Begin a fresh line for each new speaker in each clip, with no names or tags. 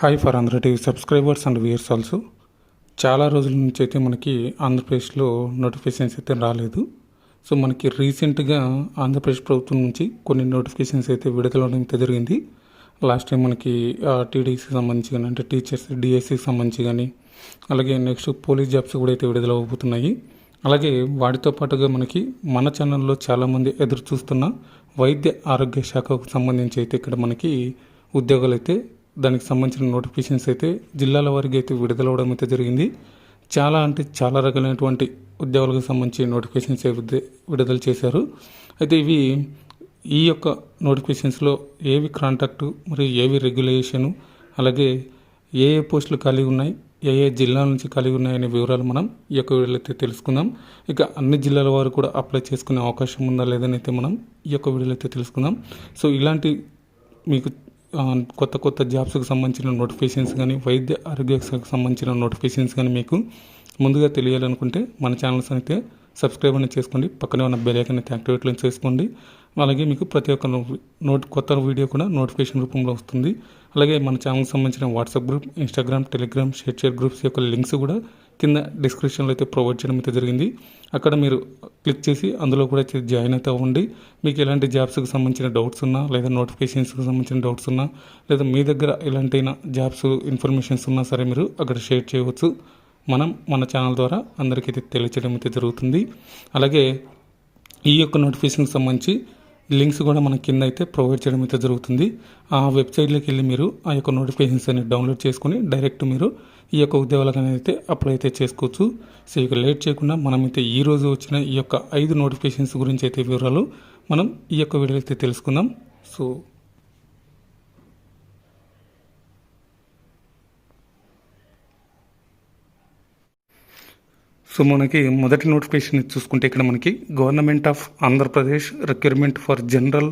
Hi for Andhra TV subscribers and viewers also చాలా రోజుల నుంచి అయితే మనకి ఆంధ్రప్రదేశ్లో నోటిఫికేషన్స్ అయితే రాలేదు. సో మనకి రీసెంట్గా ఆంధ్రప్రదేశ్ ప్రభుత్వం నుంచి కొన్ని నోటిఫికేషన్స్ అయితే విడుదలవడం అయితే జరిగింది. లాస్ట్ టైం మనకి టీడీసీకి సంబంధించి కానీ అంటే టీచర్స్ డిఎస్సికి సంబంధించి కానీ అలాగే నెక్స్ట్ పోలీస్ జాబ్స్ కూడా అయితే విడుదల అవబోతున్నాయి. అలాగే వాటితో పాటుగా మనకి మన ఛానల్లో చాలామంది ఎదురు చూస్తున్న వైద్య ఆరోగ్య శాఖకు సంబంధించి అయితే ఇక్కడ మనకి ఉద్యోగాలు అయితే దానికి సంబంధించిన నోటిఫికేషన్స్ అయితే జిల్లాల వారికి అయితే విడుదలవడం అయితే జరిగింది. చాలా అంటే చాలా రకాలైనటువంటి ఉద్యోగాలకు సంబంధించి నోటిఫికేషన్స్ అయితే విడుదల చేశారు. అయితే ఇవి ఈ యొక్క నోటిఫికేషన్స్లో ఏవి కాంటాక్టు మరియు ఏవి రెగ్యులేషను అలాగే ఏ ఏ పోస్టులు ఖాళీ ఉన్నాయి ఏ ఏ జిల్లాల నుంచి కలిగి ఉన్నాయనే వివరాలు మనం ఈ యొక్క వీడియోలో అయితే తెలుసుకుందాం. ఇక అన్ని జిల్లాల వారు కూడా అప్లై చేసుకునే అవకాశం ఉందా లేదని అయితే మనం ఈ యొక్క వీడియోలో అయితే తెలుసుకుందాం. సో ఇలాంటి మీకు కొత్త కొత్త జాబ్స్కి సంబంధించిన నోటిఫికేషన్స్ కానీ వైద్య ఆరోగ్యకు సంబంధించిన నోటిఫికేషన్స్ కానీ మీకు ముందుగా తెలియాలనుకుంటే మన ఛానల్స్ అయితే సబ్స్క్రైబ్ అనేది చేసుకోండి. పక్కనే ఉన్న బెల్ ఐకాన్ అయితే యాక్టివేట్లో చేసుకోండి. అలాగే మీకు ప్రతి ఒక్క నోట్ కొత్త వీడియో కూడా నోటిఫికేషన్ రూపంలో వస్తుంది. అలాగే మన ఛానల్కి సంబంధించిన WhatsApp group Instagram Telegram share share groups యొక్క లింక్స్ కూడా కింద డిస్క్రిప్షన్లో అయితే ప్రొవైడ్ చేయడం అయితే జరిగింది. అక్కడ మీరు క్లిక్ చేసి అందులో కూడా జాయిన్ అయితే అవ్వండి. మీకు ఎలాంటి జాబ్స్కి సంబంధించిన డౌట్స్ ఉన్నా లేదా నోటిఫికేషన్స్కి సంబంధించిన డౌట్స్ ఉన్నా లేదా మీ దగ్గర ఎలాంటి జాబ్స్ ఇన్ఫర్మేషన్స్ ఉన్నా సరే మీరు అక్కడ షేర్ చేయవచ్చు. మనం మన ఛానల్ ద్వారా అందరికీ అయితే తెలియచేయడం అయితే జరుగుతుంది. అలాగే ఈ యొక్క నోటిఫికేషన్కి సంబంధించి లింక్స్ కూడా మన కింద అయితే ప్రొవైడ్ చేయడం అయితే జరుగుతుంది. ఆ వెబ్సైట్లోకి వెళ్ళి మీరు ఆ యొక్క నోటిఫికేషన్స్ అనేది డౌన్లోడ్ చేసుకొని డైరెక్ట్ మీరు ఈ యొక్క ఉద్యోగాలకు అనేది అయితే అప్లై అయితే చేసుకోవచ్చు. సో ఇక లేట్ చేయకుండా మనం అయితే ఈ రోజు వచ్చిన ఈ యొక్క ఐదు నోటిఫికేషన్స్ గురించి అయితే వివరాలు మనం ఈ యొక్క వీడియో అయితే తెలుసుకుందాం. సో సో మనకి మొదటి నోటిఫికేషన్ చూసుకుంటే ఇక్కడ మనకి government of Andhra Pradesh recruitment for general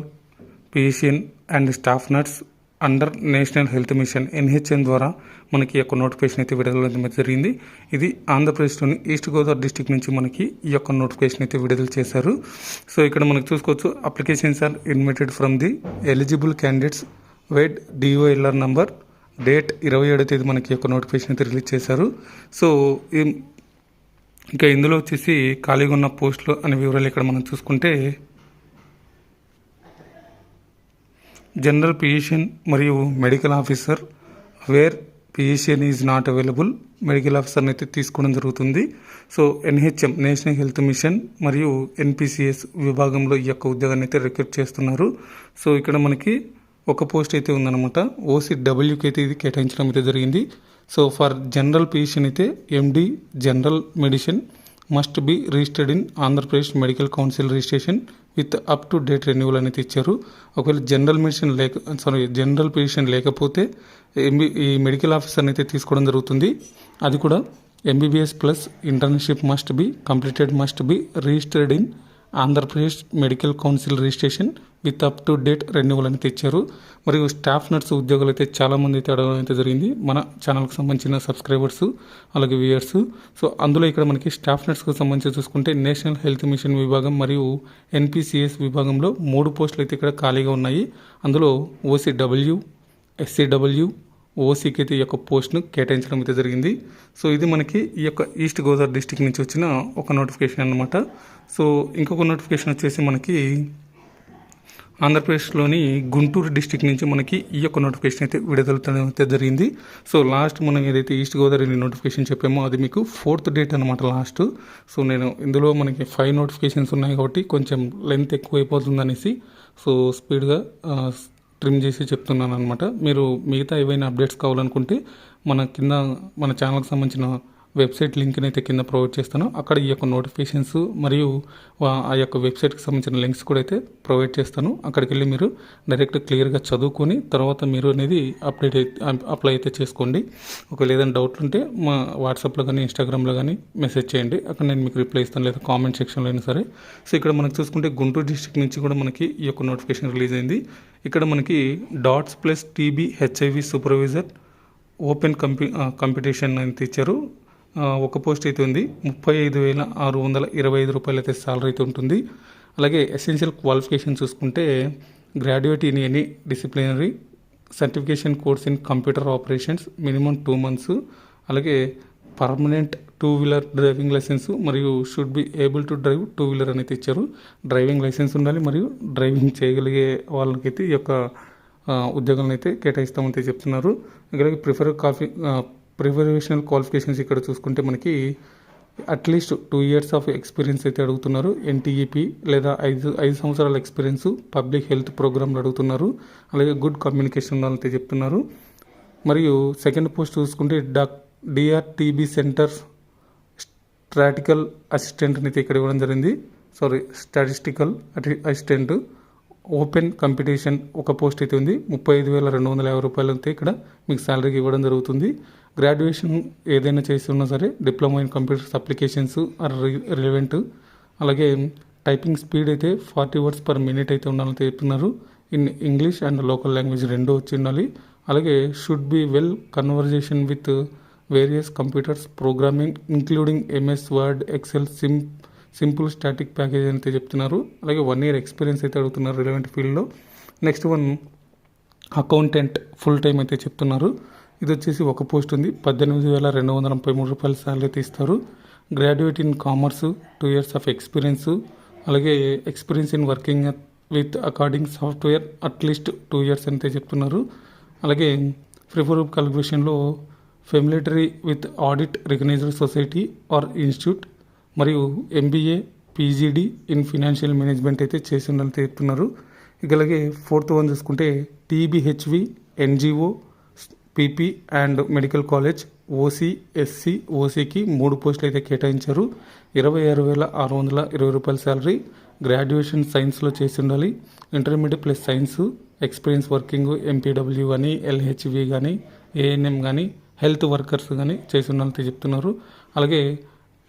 physician and staff nurse under national health mission NHM ద్వారా మనకి ఈ యొక్క నోటిఫికేషన్ అయితే విడుదల జరిగింది. ఇది ఆంధ్రప్రదేశ్లోని ఈస్ట్ గోదావరి డిస్టిక్ నుంచి మనకి ఈ యొక్క నోటిఫికేషన్ అయితే విడుదల చేశారు. సో ఇక్కడ మనకు చూసుకోవచ్చు applications are invited from the eligible candidates wait DOLR number date ఇరవై ఏడో తేదీ మనకి ఈ యొక్క నోటిఫికేషన్ అయితే రిలీజ్ చేశారు. సో ఈ ఇంకా ఇందులో వచ్చేసి ఖాళీగా ఉన్న పోస్టులు అనే వివరాలు ఇక్కడ మనం చూసుకుంటే జనరల్ ఫిజిషియన్ మరియు medical officer where physician is not available medical ఆఫీసర్ని అయితే తీసుకోవడం జరుగుతుంది. So NHM national health mission మరియు ఎన్పిసిఎస్ విభాగంలో ఈ యొక్క ఉద్యోగాన్ని అయితే రిక్రూట్ చేస్తున్నారు. సో ఇక్కడ మనకి ఒక పోస్ట్ అయితే ఉందన్నమాట. ఓసీ డబ్ల్యూకి అయితే ఇది కేటాయించడం అయితే జరిగింది. సో ఫర్ జనరల్ ఫిజిషియన్ అయితే MD general medicine must be registered in Andhra Pradesh medical council registration with up to date renewal అనేది ఇచ్చారు. ఒకవేళ జనరల్ మెడిసిన్ లేక సారీ జనరల్ ఫిజిషియన్ లేకపోతే ఎంబీ ఈ మెడికల్ ఆఫీసర్ని అయితే తీసుకోవడం జరుగుతుంది. అది కూడా MBBS plus internship must be completed must be registered in Andhra Pradesh medical council registration with up to date renewal అని తెచ్చారు. మరియు స్టాఫ్ నర్స్ ఉద్యోగులు అయితే చాలామంది అయితే అడగడం అయితే జరిగింది. మన ఛానల్కి సంబంధించిన సబ్స్క్రైబర్స్ అలాగే వ్యూయర్స్. సో అందులో ఇక్కడ మనకి స్టాఫ్ నర్స్కి సంబంధించి చూసుకుంటే నేషనల్ హెల్త్ మిషన్ విభాగం మరియు ఎన్పిసిఎస్ విభాగంలో మూడు పోస్టులు అయితే ఇక్కడ ఖాళీగా ఉన్నాయి. అందులో ఓసీడబ్ల్యూ ఎస్సీడబ్ల్యూ ఓసీకి అయితే ఈ యొక్క పోస్ట్ను కేటాయించడం అయితే జరిగింది. సో ఇది మనకి ఈ యొక్క ఈస్ట్ గోదావరి డిస్టిక్ నుంచి వచ్చిన ఒక నోటిఫికేషన్ అనమాట సో ఇంకొక నోటిఫికేషన్ వచ్చేసి మనకి ఆంధ్రప్రదేశ్లోని గుంటూరు డిస్టిక్ నుంచి మనకి ఈ యొక్క నోటిఫికేషన్ అయితే విడుదల అయితే జరిగింది. సో లాస్ట్ మనం ఏదైతే ఈస్ట్ గోదావరి నోటిఫికేషన్ చెప్పామో అది మీకు ఫోర్త్ డేట్ అనమాట లాస్ట్. సో నేను ఇందులో మనకి ఫైవ్ నోటిఫికేషన్స్ ఉన్నాయి కాబట్టి కొంచెం లెంత్ ఎక్కువ అయిపోతుంది అనేసి సో స్పీడ్గా ట్రిమ్ చేసి చెప్తున్నాను అనమాట మీరు మిగతా ఏవైనా అప్డేట్స్ కావాలనుకుంటే మన కింద మన ఛానల్కి సంబంధించిన వెబ్సైట్ లింక్ని అయితే కింద ప్రొవైడ్ చేస్తాను. అక్కడ ఈ యొక్క నోటిఫికేషన్స్ మరియు ఆ యొక్క వెబ్సైట్కి సంబంధించిన లింక్స్ కూడా అయితే ప్రొవైడ్ చేస్తాను. అక్కడికి వెళ్ళి మీరు డైరెక్ట్ క్లియర్గా చదువుకొని తర్వాత మీరు అనేది అప్డేట్ అయితే అప్లై అయితే చేసుకోండి. ఒకవేళ ఏదైనా డౌట్లు ఉంటే మా వాట్సాప్లో కానీ ఇన్స్టాగ్రామ్లో కానీ మెసేజ్ చేయండి. అక్కడ నేను మీకు రిప్లై ఇస్తాను లేదా కామెంట్ సెక్షన్లో అయినా సరే. సో ఇక్కడ మనకు చూసుకుంటే గుంటూరు డిస్టిక్ నుంచి కూడా మనకి ఈ యొక్క నోటిఫికేషన్ రిలీజ్ అయింది. ఇక్కడ మనకి DOTS plus TB HIV supervisor open కంపి competition అని ఇచ్చారు ఒక పోస్ట్ అయితే ఉంది. ముప్పై ఐదు వేల ఆరు వందల ఇరవై ఐదు రూపాయలు అయితే సాలరీ అయితే ఉంటుంది. అలాగే ఎసెన్షియల్ క్వాలిఫికేషన్ చూసుకుంటే graduate in any disciplinary certification course in computer operations minimum two months అలాగే permanent two wheeler driving license మరియు should be able to drive two wheeler అనేది ఇచ్చారు. డ్రైవింగ్ లైసెన్స్ ఉండాలి మరియు డ్రైవింగ్ చేయగలిగే వాళ్ళకైతే ఈ యొక్క ఉద్యోగాలను అయితే కేటాయిస్తామని చెప్తున్నారు. అలాగే ప్రిఫర్ కాఫీ ప్రిఫరేషనల్ క్వాలిఫికేషన్స్ ఇక్కడ చూసుకుంటే మనకి at least two years of experience అయితే అడుగుతున్నారు. ఎన్టీఈపీ లేదా ఐదు ఐదు సంవత్సరాల ఎక్స్పీరియన్స్ పబ్లిక్ హెల్త్ ప్రోగ్రాంలు అడుగుతున్నారు. అలాగే గుడ్ కమ్యూనికేషన్ ఉండాలంటే చెప్తున్నారు. మరియు సెకండ్ పోస్ట్ చూసుకుంటే డాక్ డిఆర్టీబీ సెంటర్ స్ట్రాటికల్ అసిస్టెంట్ అయితే ఇక్కడ ఇవ్వడం జరిగింది. Sorry statistical assistant open competition ఒక పోస్ట్ అయితే ఉంది. ముప్పై ఐదు వేల రెండు వందల యాభై రూపాయలు అయితే ఇక్కడ మీకు శాలరీకి ఇవ్వడం జరుగుతుంది. గ్రాడ్యుయేషన్ ఏదైనా చేసి ఉన్నా సరే diploma in computers applications or relevant అలాగే టైపింగ్ స్పీడ్ అయితే ఫార్టీ వర్డ్స్ పర్ మినిట్ అయితే ఉండాలని చెప్తున్నారు in English and local language రెండు వచ్చి ఉండాలి. అలాగే should be well conversation with various computers programming including MS Word Excel SIM simple static package అయితే చెప్తున్నారు. అలాగే వన్ ఇయర్ ఎక్స్పీరియన్స్ అయితే అడుగుతున్నారు రిలవెంట్ ఫీల్డ్లో next one accountant full time అయితే చెప్తున్నారు. ఇది వచ్చేసి ఒక పోస్ట్ ఉంది. పద్దెనిమిది వేల రెండు వందల ముప్పై మూడు రూపాయల శాలరీ అయితే ఇస్తారు graduate in commerce two years of experience అలాగే experience in working with according software at least two years అయితే చెప్తున్నారు. అలాగే prefer క్వాలిఫికేషన్లో familiarity with audit recognized society or institute మరియు MBA PGD in financial management అయితే చేసి ఉండాలని చెప్తున్నారు. ఇక అలాగే ఫోర్త్ వన్ చూసుకుంటే TBHV NGO PP and medical college OC SC ఓసీకి మూడు పోస్టులు అయితే కేటాయించారు. ఇరవై ఆరు వేల ఆరు వందల ఇరవై రూపాయల శాలరీ గ్రాడ్యుయేషన్ సైన్స్లో చేసి ఉండాలి. Intermediate plus science experience working MPW కానీ ఎల్హెచ్వి కానీ ఏఎన్ఎం కానీ హెల్త్ వర్కర్స్ కానీ చేసి ఉండాలని చెప్తున్నారు. అలాగే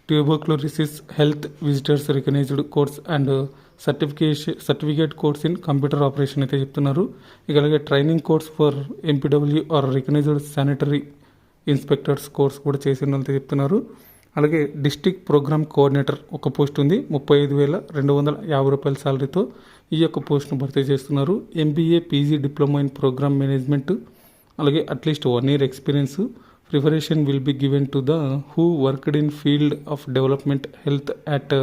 tuberculosis health visitors recognized course and certification certificate course in computer operation అయితే చెప్తున్నారు. ఇక అలాగే training course for MPW or recognized sanitary inspectors course కూడా చేసి అయితే చెప్తున్నారు. అలాగే డిస్టిక్ ప్రోగ్రామ్ కోఆర్డినేటర్ ఒక పోస్ట్ ఉంది ముప్పై ఐదు వేల రెండు వందల యాభై రూపాయల శాలరీతో ఈ యొక్క పోస్ట్ను భర్తీ చేస్తున్నారు. MBA PG diploma in program management అలాగే at least one year experience preparation will be given to the who worked in field of development health at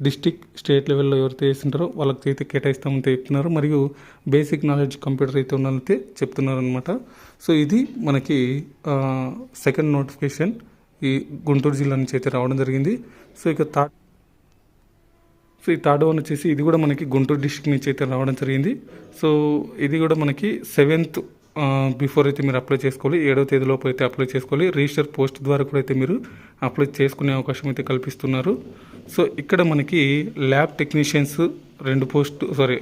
district state లెవెల్లో ఎవరైతే చేస్తుంటారో వాళ్ళకి అయితే కేటాయిస్తామని చెప్తున్నారు. మరియు బేసిక్ నాలెడ్జ్ కంప్యూటర్ అయితే ఉండాలంటే చెప్తున్నారు అనమాట సో ఇది మనకి సెకండ్ నోటిఫికేషన్ ఈ గుంటూరు జిల్లా నుంచి అయితే రావడం జరిగింది. సో ఇక థర్డ్ సో ఈ థర్డ్ వన్ వచ్చేసి ఇది కూడా మనకి గుంటూరు డిస్ట్రిక్ట్ నుంచి అయితే రావడం జరిగింది. సో ఇది కూడా మనకి సెవెంత్ బిఫోర్ అయితే మీరు అప్లై చేసుకోవాలి. ఏడవ తేదీలోపు అయితే అప్లై చేసుకోవాలి. రిజిస్టర్ పోస్ట్ ద్వారా కూడా అయితే మీరు అప్లై చేసుకునే అవకాశం అయితే కల్పిస్తున్నారు. సో ఇక్కడ మనకి ల్యాబ్ టెక్నీషియన్స్ రెండు పోస్ట్ సారీ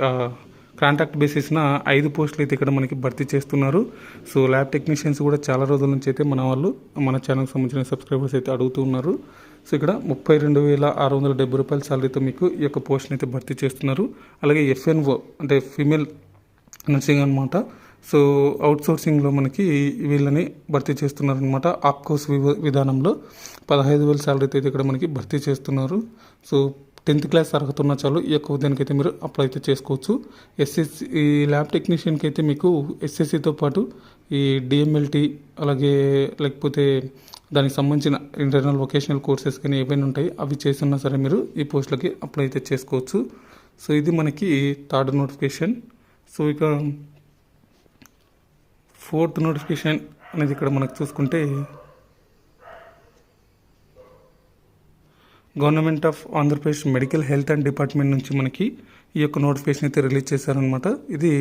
కాంటాక్ట్ బేసిస్న ఐదు పోస్టులు అయితే ఇక్కడ మనకి భర్తీ చేస్తున్నారు. సో ల్యాబ్ టెక్నీషియన్స్ కూడా చాలా రోజుల నుంచి అయితే మన వాళ్ళు మన ఛానల్కి సంబంధించిన సబ్స్క్రైబర్స్ అయితే అడుగుతూ ఉన్నారు. సో ఇక్కడ ముప్పై రెండు వేల ఆరు వందల డెబ్బై రూపాయల శాలరీతో మీకు ఈ యొక్క పోస్ట్ని అయితే భర్తీ చేస్తున్నారు. అలాగే ఎఫ్ఎన్ఓ అంటే ఫీమేల్ నర్సింగ్ అనమాట సో అవుట్సోర్సింగ్లో మనకి వీళ్ళని భర్తీ చేస్తున్నారు అనమాట ఆప్కోస్ వి విధానంలో పదహైదు వేల శాలరీతో అయితే ఇక్కడ మనకి భర్తీ చేస్తున్నారు. సో టెన్త్ క్లాస్ అర్హత ఉన్న చాలు ఈ యొక్క ఉద్యానికి అయితే మీరు అప్లై అయితే చేసుకోవచ్చు. ఎస్ఎస్సి ఈ ల్యాబ్ టెక్నీషియన్కి అయితే మీకు ఎస్ఎస్సితో పాటు ఈ డిఎంఎల్టీ అలాగే లేకపోతే దానికి సంబంధించిన ఇంటర్నల్ వొకేషనల్ కోర్సెస్ కానీ ఏవైనా ఉంటాయి అవి చేస్తున్నా సరే మీరు ఈ పోస్టులకి అప్లై అయితే చేసుకోవచ్చు. సో ఇది మనకి థర్డ్ నోటిఫికేషన్. సో ఇక ఫోర్త్ నోటిఫికేషన్ అనేది ఇక్కడ మనకు చూసుకుంటే government of Andhra Pradesh medical health and department నుంచి మనకి ఈ యొక్క నోటిఫికేషన్ అయితే రిలీజ్ చేశారనమాట ఇది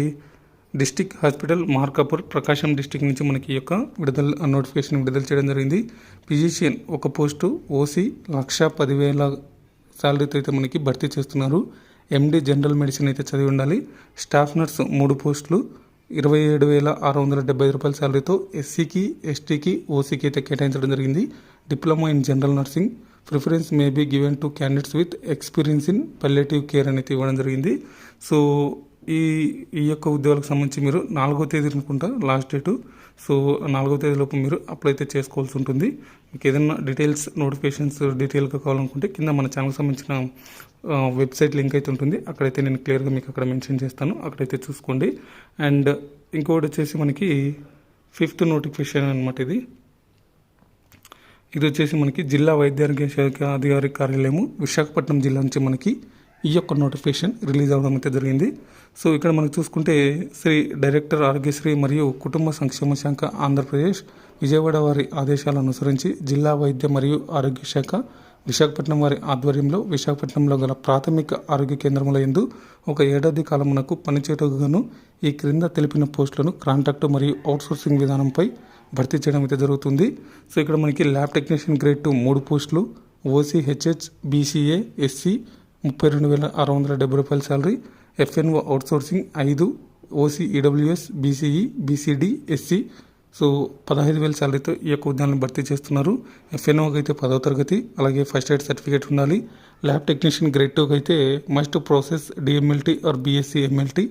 district hospital Markapur Prakasam district నుంచి మనకి ఈ యొక్క విడుదల నోటిఫికేషన్ విడుదల చేయడం జరిగింది. ఫిజిషియన్ ఒక పోస్టు ఓసీ లక్ష పదివేల శాలరీతో అయితే మనకి భర్తీ చేస్తున్నారు. ఎండి జనరల్ మెడిసిన్ అయితే చదివి ఉండాలి. స్టాఫ్ నర్స్ మూడు పోస్టులు ఇరవై ఏడు వేల ఆరు వందల డెబ్బై రూపాయల శాలరీతో ఎస్సీకి ఎస్టీకి ఓసీకి అయితే కేటాయించడం జరిగింది. Diploma in general nursing preference may be given to candidates with experience in palliative care అనేది ఇవ్వడం జరిగింది. సో ఈ ఈ యొక్క ఉద్యోగాలకు సంబంధించి మీరు నాలుగో తేదీ అనుకుంటా లాస్ట్ డేటు సో నాలుగో తేదీలోపు మీరు అప్లై అయితే చేసుకోవాల్సి ఉంటుంది. మీకు ఏదైనా డీటెయిల్స్ నోటిఫికేషన్స్ డీటెయిల్గా కావాలనుకుంటే కింద మన ఛానల్కి సంబంధించిన వెబ్సైట్ లింక్ అయితే ఉంటుంది. అక్కడైతే నేను క్లియర్గా మీకు అక్కడ మెన్షన్ చేస్తాను. అక్కడైతే చూసుకోండి. అండ్ ఇంకోటి వచ్చేసి మనకి ఫిఫ్త్ నోటిఫికేషన్ అనమాట ఇది. ఇది వచ్చేసి మనకి జిల్లా వైద్య ఆరోగ్య శాఖ అధికారి కార్యాలయము విశాఖపట్నం జిల్లా నుంచి మనకి ఈ యొక్క నోటిఫికేషన్ రిలీజ్ అవ్వడం అయితే జరిగింది. సో ఇక్కడ మనం చూసుకుంటే శ్రీ డైరెక్టర్ ఆరోగ్యశ్రీ మరియు కుటుంబ సంక్షేమ శాఖ ఆంధ్రప్రదేశ్ విజయవాడ వారి ఆదేశాలను అనుసరించి జిల్లా వైద్య మరియు ఆరోగ్య శాఖ విశాఖపట్నం వారి ఆధ్వర్యంలో విశాఖపట్నంలో గల ప్రాథమిక ఆరోగ్య కేంద్రముల ఎందు ఒక ఏడాది కాలమునకు పనిచేయటగాను ఈ క్రింద తెలిపిన పోస్టులను కాంట్రాక్టు మరియు అవుట్సోర్సింగ్ విధానంపై భర్తీ చేయడం అయితే జరుగుతుంది. సో ఇక్కడ మనకి ల్యాబ్ టెక్నీషియన్ గ్రేడ్ టూ మూడు పోస్టులు ఓసీ హెచ్హెచ్ బీసీఏ ఎస్సీ ముప్పై రెండు వేల ఆరు వందల డెబ్బై రూపాయల శాలరీ ఎఫ్ఎన్ఓ అవుట్సోర్సింగ్ ఐదు OC EWS BCE BCD SC. So పదహైదు వేల శాలరీతో ఈ యొక్క ఉద్యోగాలను భర్తీ చేస్తున్నారు. ఎఫ్ఎన్ఓకి అయితే పదవ తరగతి అలాగే ఫస్ట్ ఎయిడ్ సర్టిఫికేట్ ఉండాలి. ల్యాబ్ టెక్నీషియన్ గ్రేడ్ టూకి అయితే must process DMLT or BSc MLT.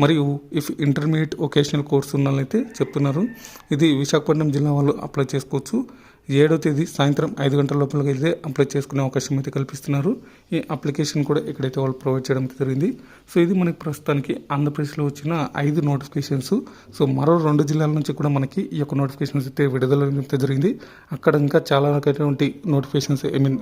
మరియు ఇఫ్ ఇంటర్మీడియట్ వొకేషనల్ కోర్స్ ఉన్న చెప్తున్నారు. ఇది విశాఖపట్నం జిల్లా వాళ్ళు అప్లై చేసుకోవచ్చు. ఏడో తేదీ సాయంత్రం ఐదు గంటల లోపలికి అయితే అప్లై చేసుకునే అవకాశం అయితే కల్పిస్తున్నారు. ఈ అప్లికేషన్ కూడా ఇక్కడైతే వాళ్ళు ప్రొవైడ్ చేయడం జరిగింది. సో ఇది మనకి ప్రస్తుతానికి ఆంధ్రప్రదేశ్లో వచ్చిన ఐదు నోటిఫికేషన్స్ సో మరో రెండు జిల్లాల నుంచి కూడా మనకి ఈ యొక్క నోటిఫికేషన్స్ అయితే విడుదల జరిగింది. అక్కడ ఇంకా చాలా రకమైనటువంటి నోటిఫికేషన్స్ ఐ మీన్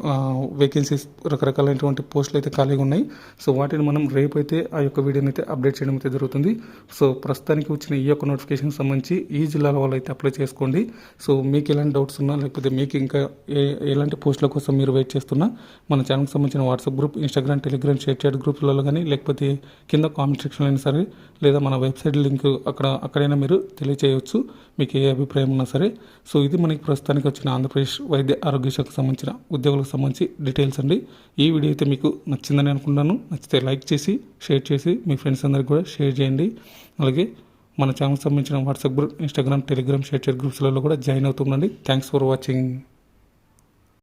వేకెన్సీస్ రకరకాలైనటువంటి పోస్టులు అయితే ఖాళీగా ఉన్నాయి. సో వాటిని మనం రేపు అయితే ఆ యొక్క వీడియోని అయితే అప్డేట్ చేయడం అయితే జరుగుతుంది. సో ప్రస్తుతానికి వచ్చిన ఈ యొక్క నోటిఫికేషన్ సంబంధించి ఈ జిల్లాల వాళ్ళు అయితే అప్లై చేసుకోండి. సో మీకు ఎలాంటి డౌట్స్ ఉన్నా లేకపోతే మీకు ఇంకా ఏ ఎలాంటి పోస్టుల కోసం మీరు వెయిట్ చేస్తున్నా మన ఛానల్కి సంబంధించిన WhatsApp group Instagram Telegram ShareChat గ్రూప్లలో కానీ లేకపోతే కింద కామెంట్ సెక్షన్లో అయినా సరే లేదా మన వెబ్సైట్ లింక్ అక్కడ అక్కడైనా మీరు తెలియచేయవచ్చు మీకు ఏ అభిప్రాయం ఉన్నా సరే. సో ఇది మనకి ప్రస్తుతానికి వచ్చిన ఆంధ్రప్రదేశ్ వైద్య ఆరోగ్య శాఖకు సంబంధించిన ఉద్యోగులకు సంబంధించి డీటెయిల్స్ అండి. ఈ వీడియో అయితే మీకు నచ్చిందని అనుకుంటున్నాను. నచ్చితే లైక్ చేసి షేర్ చేసి మీ ఫ్రెండ్స్ అందరికి కూడా షేర్ చేయండి. అలాగే మన ఛానల్ సంబంధించిన WhatsApp group Instagram Telegram ShareChat గ్రూప్స్లలో కూడా జాయిన్ అవుతుండండి. Thanks for watching